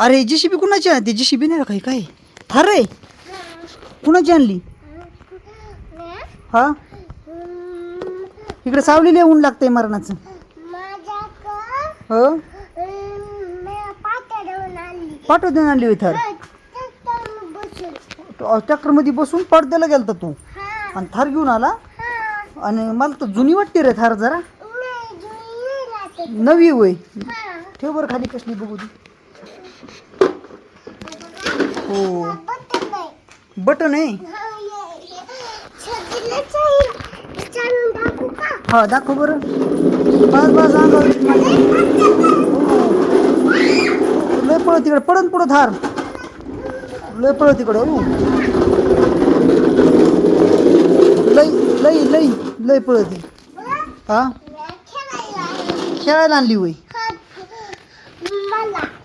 अरे जीसीबी कुणाची आणते ती जीसीबी नाही काही? काय थार रे. कुणाची आणली? हा? इकडे सावलीला ऊन लागतंय मरणाचं. हो? पाठव देऊन आणली थर. थार बसून पडद्याला गेलता तू. आणि थार घेऊन आला. आणि मला तर जुनी वाटते रे थार जरा. नवी होय. ठेव बरं खाली कसली बघू दे. हो. बटन आहे. हा दाखव बरं. बस बस अंगावर. हो. लय पळ तिकडे. पडन पुढं थार लय पळ तिकडं हो. लय लय लय लय पळती हा? खेळायला आणली होय.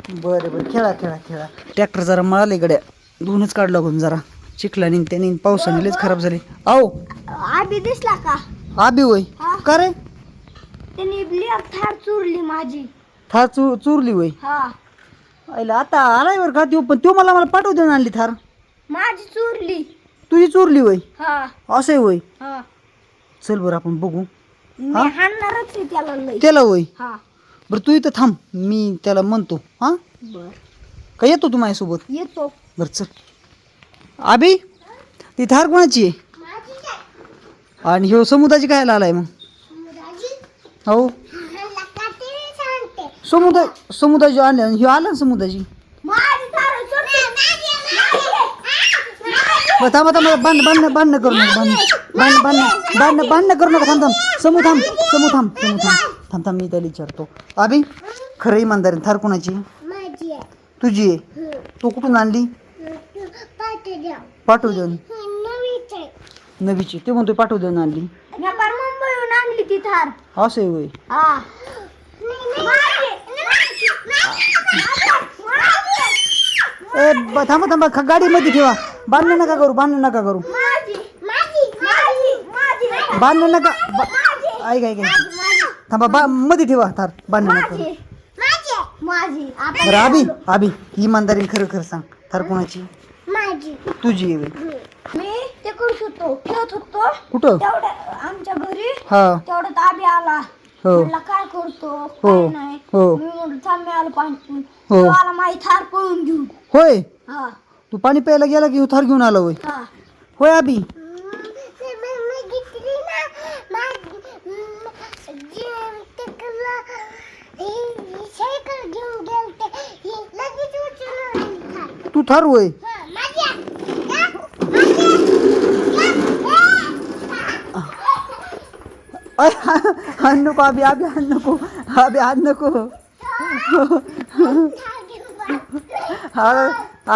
बरं बरं. खेळा खेळा खेळा. ट्रॅक्टर जरा मळाले गड्या धुवूनच काढला लागून जरा. चिखलाने आणि त्याने पावसाने लयच खराब झाले. आओ. आबी दिसला का? आबी होय. हा. का रे? त्यांनी ब्लिअर थार चुरली माझी. थार चू चुरली होय. हा. आईला आता आलाय बरं का त्यो पण त्यो मला मला पाठवू देऊन आणली थार. माझी चुरली. तुझी चोरली होय? हा. असं आहे होय? हा. चल बरं आपण बघू. मी? हाणणारच आहे त्याला लई त्याला होय? हा. बरं तू इथं थांब. मी त्याला म्हणतो हा? बर. का येतो तू माझ्यासोबत? येतो. बरं चल. आबी ती थार कोणाची आहे? आणि ह्यो समुदाची काय आलाय मग? हो. समुदाय समुदाची आले आणि ह्यो आला ना समुदाची? बरं थांबा थांबा. बांध बांध बांधणं करू नका बांध बांध बांध बांध बांधणं करू नका. थांब थांब. समू थांब समू थांब समू थांब. थांब थांब मी त्याला विचारतो. आबी खरं इमानदारी थार कोणाची? आहे? तुझी आहे? तू कुठून आणली? पाठवू देऊन नवीची ते म्हणतोय पाठवू देऊन आणली मुंबईहून आणली ती थार. असं आहे होय. हा. ए ब- थांबा थांबा. ख- गाडीमध्ये ठेवा. बांधणं नका करू बांधणं नका करू. माझी माझी माझी माझी. बांधणं नका. बा- ऐक ऐक ऐक. थांबा बा मध्ये ठेवा थार बांधणं नका. करू माझी माझी. माझी आपण बरं आबी आबी इमानदारीने खरं खरं सांग. थार कोणाची? माझी. तुझी आहे. मी ते करत होतो खेळत होतो. कुठं? तेवढ्या आमच्या घरी. हा. तेवढ्यात आबी आला. हो. म्हणला काय करतो? हो. नाही. हो. मी म्हणलं थांब मी आलो पाणी हो. तो आला माझी थार पळून घेऊन. होय? हा. तू पाणी प्यायला गेला की थार घेऊन आला होय? हा. होय आबी? तू थार होय. अय, नको अभी आबी हाण नको आबी हाण नको. हा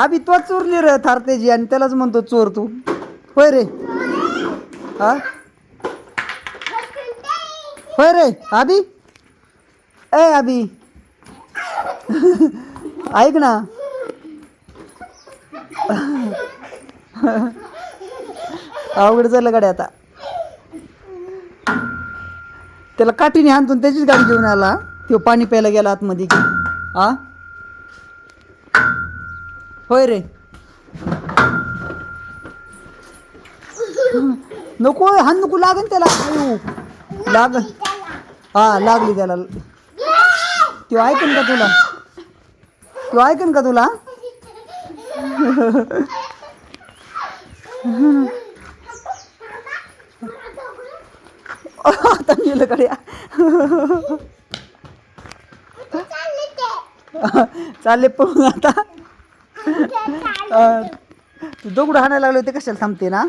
आबी तो चोरली रे थारतेजी आणि त्यालाच म्हणतो चोर तू. होय रे. हा? होय रे आबी ए आबी ऐक ना अवघड झालं गाडी आता. त्याला काठीने आणतून त्याचीच गाडी घेऊन आला. तो पाणी प्यायला गेला आतमध्ये. आ? होय रे. नको हान नको लागन त्याला. लाग. हा लागली त्याला. तो ऐकन का तुला? तो ऐकन का तुला? आता नेलं गड्या. चालले पळून आता. तू दगड हाणायला लागले होते कशाला थांबते ना?